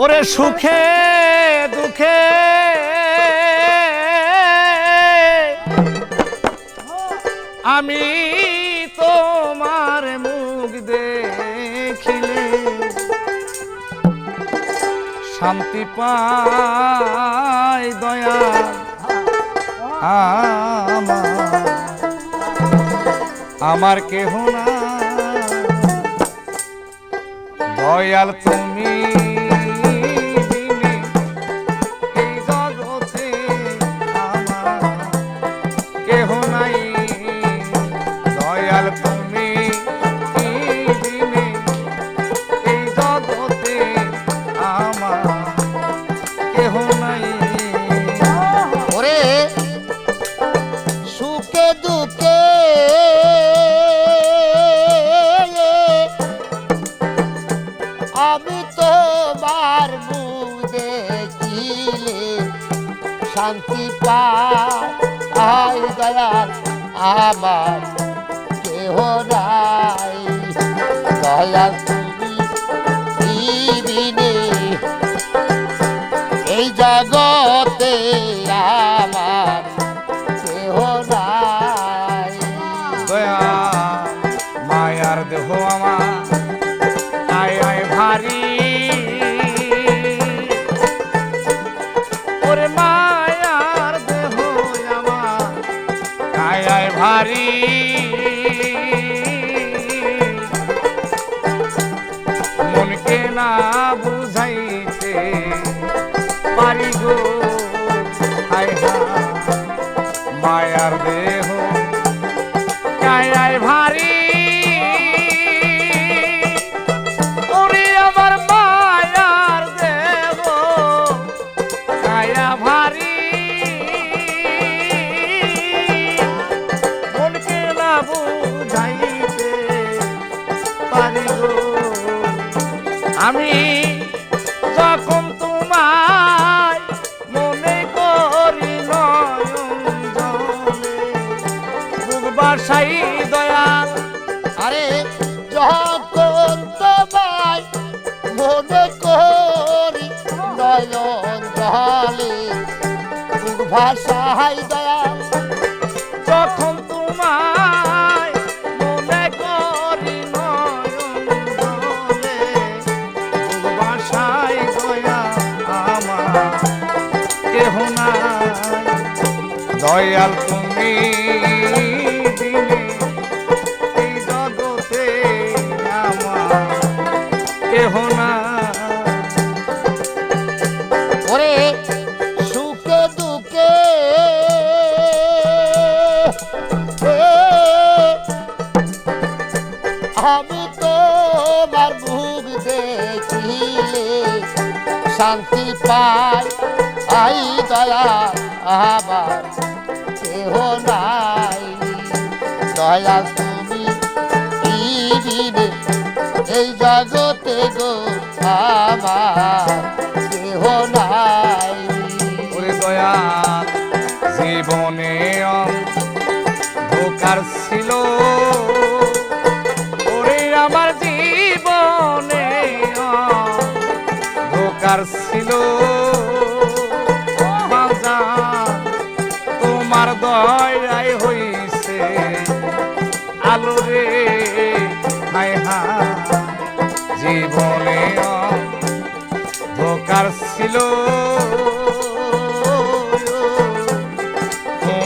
ওরে সুখে, দুঃখে। আমি তোমার মুখ দেখিলে, শান্তি পাই দয়া আমার। আমার কেহ না দয়াল তুমি শান্তি পাই দয়াল আমার, কেহ নাই। দয়াল তুমি এই জগতে আমার কেহ নাই। দয়া, মায়ার দেহ আমার, আয় আয় ভারী। না বুঝাইতে পারি গো মায়ার দেহ কায় ভারী বুক বাসাই দয়াল। আরে যখন তোমায় মনে করি নয়ন জলে। ভাষাই দয়াল। যখন তোমায় মনে করি নয়ন বাসাই দয়া আমার। কেহ নাই। দয়াল কেহ নাই ওরে, সুখে দুঃখে। আমি তোমার মুখ দেখিলে শান্তি পাই, আই দয়া আমার কেহ নাই। দয়া তুমি এই জগতে গো আমার কেহ নাই। ওরে দয়া জীবনে ধোকার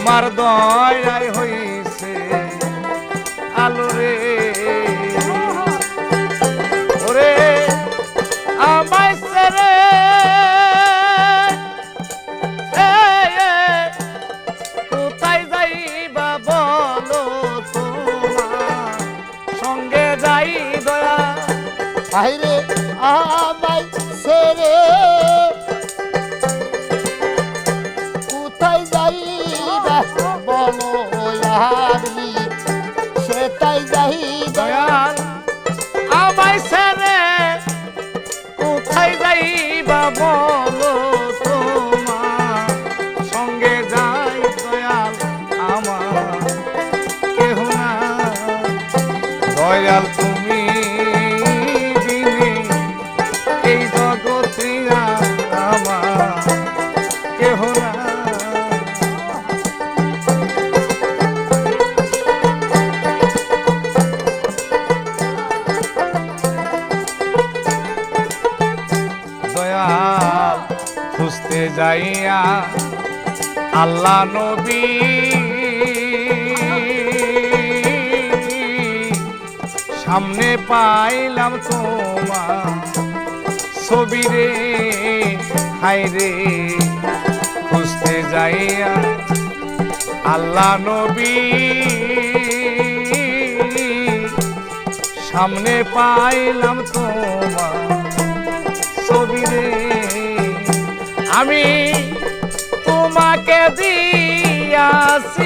তোমার দয়ায় হইছে আলো রে। ওরে আমায় সেরে কোথায় যাইবা বলো যাই ছেড়ে দয়াল তুমি বিনি এই জগতে আমার কেহ না দয়াল খুঁজতে যাইয়া আল্লাহ নবী সামনে পাইলাম তোমার ছবি রে। হাই রে, খুঁজতে যাইয়া আল্লাহ নবী। সামনে পাইলাম তোমার ছবি রে। আমি তোমাকে দিয়াছি